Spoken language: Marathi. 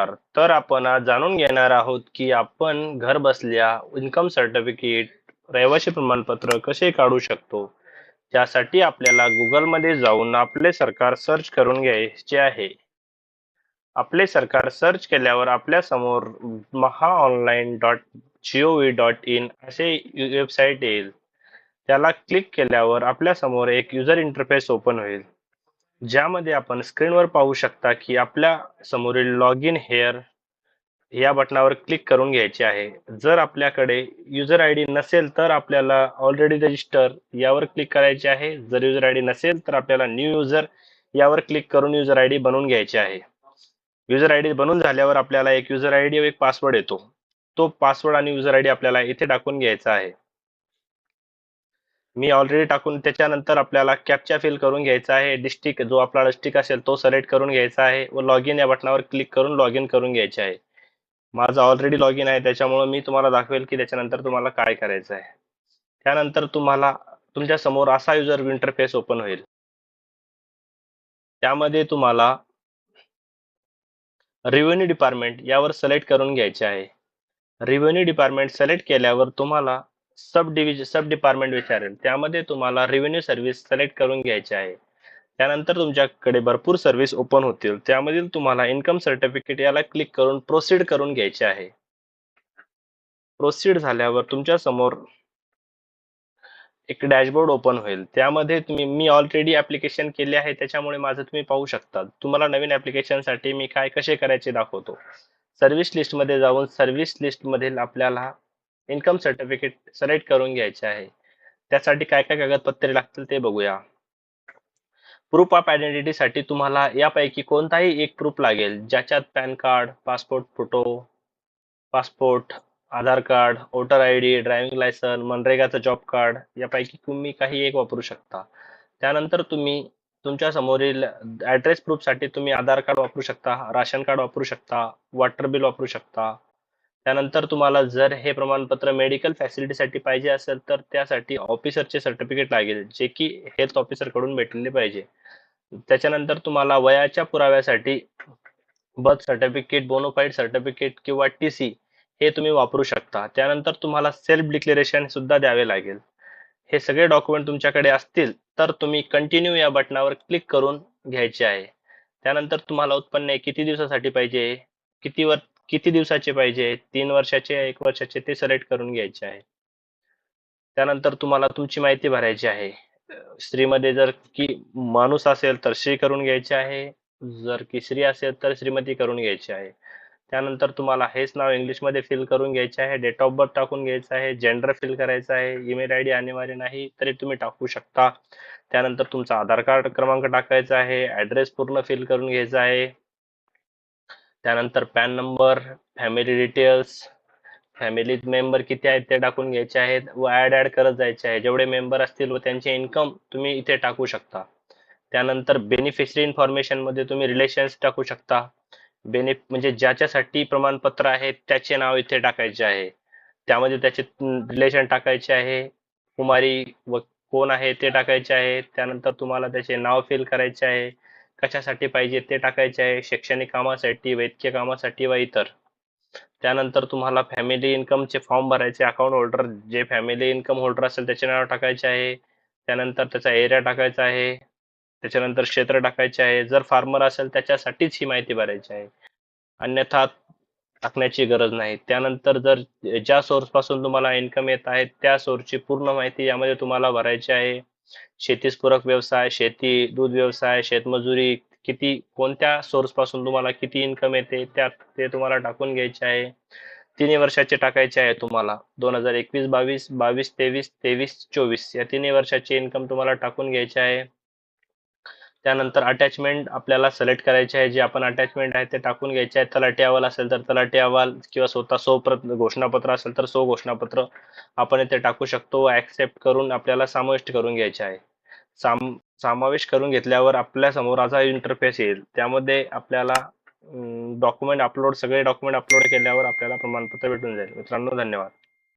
नमस्कार. तर आपण आज जाणून घेणार आहोत की आपण घर बसल्या इन्कम सर्टिफिकेट रहिवासी प्रमाणपत्र कसे काढू शकतो? त्यासाठी आपल्याला गुगलमध्ये जाऊन आपले सरकार सर्च करून घ्यायचे आहे. आपले सरकार सर्च केल्यावर आपल्यासमोर Maha online dot G O V dot in असे वेबसाईट येईल. त्याला क्लिक केल्यावर आपल्यासमोर एक युजर इंटरफेस ओपन होईल. ज्यामध्ये आपण स्क्रीनवर पाहू शकता की आपल्या समोरील लॉग इन हेअर या बटनावर क्लिक करून घ्यायचे आहे. जर आपल्याकडे युजर आय डी नसेल तर आपल्याला ऑलरेडी रजिस्टर यावर क्लिक करायचे आहे. जर युजर आय डी नसेल तर आपल्याला न्यू युजर यावर क्लिक करून युजर आय डी बनवून घ्यायचे आहे. युजर आय डी बनवून झाल्यावर आपल्याला एक युजर आय डी व एक पासवर्ड येतो. तो पासवर्ड आणि युजर आय डी आपल्याला इथे टाकून घ्यायचा आहे. मी ऑलरेडी टाकून त्याच्यानंतर आपल्याला कॅपचा फिल करून घ्यायचा आहे. डिस्ट्रिक्ट जो आपला डिस्ट्रिक्ट असेल तो सिलेक्ट करून घ्यायचा आहे व लॉग इन या बटनावर क्लिक करून लॉग इन करून घ्यायचे आहे. माझा ऑलरेडी लॉग इन आहे त्याच्यामुळे मी तुम्हाला दाखवेल की त्याच्यानंतर तुम्हाला काय करायचं आहे. त्यानंतर तुम्हाला तुमच्यासमोर असा युजर इंटरफेस ओपन होईल. त्यामध्ये तुम्हाला रेव्हेन्यू डिपार्टमेंट यावर सिलेक्ट करून घ्यायचे आहे. रेव्हेन्यू डिपार्टमेंट सिलेक्ट केल्यावर तुम्हाला सब डिव्हिजन सब डिपार्टमेंट विचारेल. त्यामध्ये तुम्हाला रेव्हेन्यू सर्व्हिस सिलेक्ट करून घ्यायची आहे. त्यानंतर तुमच्याकडे भरपूर सर्व्हिस ओपन होतील. त्यामधील तुम्हाला इन्कम सर्टिफिकेट याला क्लिक करून प्रोसीड करून घ्यायचे आहे. प्रोसीड झाल्यावर तुमच्यासमोर एक डॅशबोर्ड ओपन होईल. त्यामध्ये तुम्ही मी ऑलरेडी ऍप्लिकेशन केले आहे त्याच्यामुळे माझं तुम्ही पाहू शकता. तुम्हाला नवीन ऍप्लिकेशनसाठी मी काय कसे करायचे दाखवतो. सर्व्हिस लिस्टमध्ये जाऊन सर्व्हिस लिस्टमधील आपल्याला इन्कम सर्टिफिकेट सलेक्ट करून घ्यायचे आहे. त्यासाठी काय काय कागदपत्रे लागतील ते बघूया. प्रूफ ऑफ आयडेंटिटी साठी तुम्हाला यापैकी कोणताही एक प्रूफ लागेल. ज्याच्यात PAN card passport photo passport Aadhaar card voter I D driving licence मनरेगाचं job card यापैकी तुम्ही काही एक वापरू शकता. त्यानंतर तुम्ही तुमच्या समोरील ऍड्रेस प्रूफसाठी तुम्ही आधार कार्ड वापरू शकता राशन कार्ड वापरू शकता वॉटर बिल वापरू शकता त्यानंतर तुम्हाला जर हे प्रमाणपत्र मेडिकल फॅसिलिटीसाठी पाहिजे असेल तर त्यासाठी ऑफिसरचे सर्टिफिकेट लागेल जे की हेल्थ ऑफिसरकडून भेटलेले पाहिजे. त्याच्यानंतर तुम्हाला वयाच्या पुराव्यासाठी बर्थ सर्टिफिकेट बोनोफाईड सर्टिफिकेट किंवा टी सी हे तुम्ही वापरू शकता. त्यानंतर तुम्हाला सेल्फ डिक्लेरेशन सुद्धा द्यावे लागेल. हे सगळे डॉक्युमेंट तुमच्याकडे असतील तर तुम्ही कंटिन्यू या बटनावर क्लिक करून घ्यायचे आहे. त्यानंतर तुम्हाला उत्पन्न किती दिवसासाठी पाहिजे किती वर किती दिवसाचे पाहिजे? तीन वर्षाचे एक वर्षाचे ते सिलेक्ट करून घ्यायचे आहे. त्यानंतर तुम्हाला तुमची माहिती भरायची आहे. स्त्रीमध्ये जर की माणूस असेल तर श्री करून घ्यायचे आहे. जर की स्त्री असेल तर श्रीमती करून घ्यायची आहे. त्यानंतर तुम्हाला हेच नाव इंग्लिशमध्ये फिल करून घ्यायचे आहे. डेट ऑफ बर्थ टाकून घ्यायचं आहे. जेंडर फिल करायचं आहे. ईमेल आय डी अनिवार्य नाही तरी तुम्ही टाकू शकता. त्यानंतर तुमचा आधार कार्ड क्रमांक टाकायचा आहे. ऍड्रेस पूर्ण फिल करून घ्यायचा आहे. त्यानंतर PAN number family details family member किती आहेत ते टाकून घ्यायचे आहेत व ऍड ऍड करत जायचे आहे. जेवढे मेंबर असतील व त्यांचे इन्कम तुम्ही इथे टाकू शकता. त्यानंतर बेनिफिशरी इन्फॉर्मेशनमध्ये तुम्ही रिलेशन्स टाकू शकता. बेनि म्हणजे ज्याच्यासाठी प्रमाणपत्र आहे त्याचे नाव इथे टाकायचे आहे. त्यामध्ये त्याचे रिलेशन टाकायचे आहे. कुमारी व कोण आहे ते टाकायचे आहे. त्यानंतर तुम्हाला त्याचे नाव फिल करायचे आहे. कशासाठी पाहिजे ते टाकायचे आहे शैक्षणिक कामासाठी वैद्यकीय कामासाठी व इतर. त्यानंतर तुम्हाला फॅमिली इन्कमचे फॉर्म भरायचे अकाउंट होल्डर जे फॅमिली इन्कम होल्डर असेल त्याचे नाव टाकायचे आहे. त्यानंतर त्याचा एरिया टाकायचा आहे. त्याच्यानंतर क्षेत्र टाकायचे आहे. जर फार्मर असेल त्याच्यासाठीच ही माहिती भरायची आहे. अन्यथा टाकण्याची गरज नाही. त्यानंतर जर ज्या सोर्सपासून तुम्हाला इन्कम येत आहे त्या सोर्सची पूर्ण माहिती यामध्ये तुम्हाला भरायची आहे. शेतीस पूरक व्यवसाय शेती दूध व्यवसाय शेतमजुरी किती कोणत्या सोर्सपासून तुम्हाला किती इन्कम येते त्यात ते तुम्हाला टाकून घ्यायचे आहे. तिन्ही वर्षाचे टाकायचे आहे तुम्हाला. दोन हजार एकवीस बावीस बावीस तेवीस तेवीस चोवीस या तिन्ही वर्षाचे इन्कम तुम्हाला टाकून घ्यायचे आहे. त्यानंतर अटॅचमेंट आपल्याला सिलेक्ट करायचे आहे. जे आपण अटॅचमेंट आहे ते टाकून घ्यायचे आहे. तलाठी अहवाल असेल तर तलाठी अहवाल किंवा स्वतः सो घोषणापत्र असेल तर सो घोषणापत्र आपण इथे टाकू शकतो. ऍक्सेप्ट करून आपल्याला समाविष्ट करून घ्यायचे आहे. साम समावेश करून घेतल्यावर आपल्या समोराचा असा इंटरफेस येईल. त्यामध्ये आपल्याला डॉक्युमेंट अपलोड सगळे डॉक्युमेंट अपलोड केल्यावर आपल्याला प्रमाणपत्र भेटून जाईल. मित्रांनो धन्यवाद.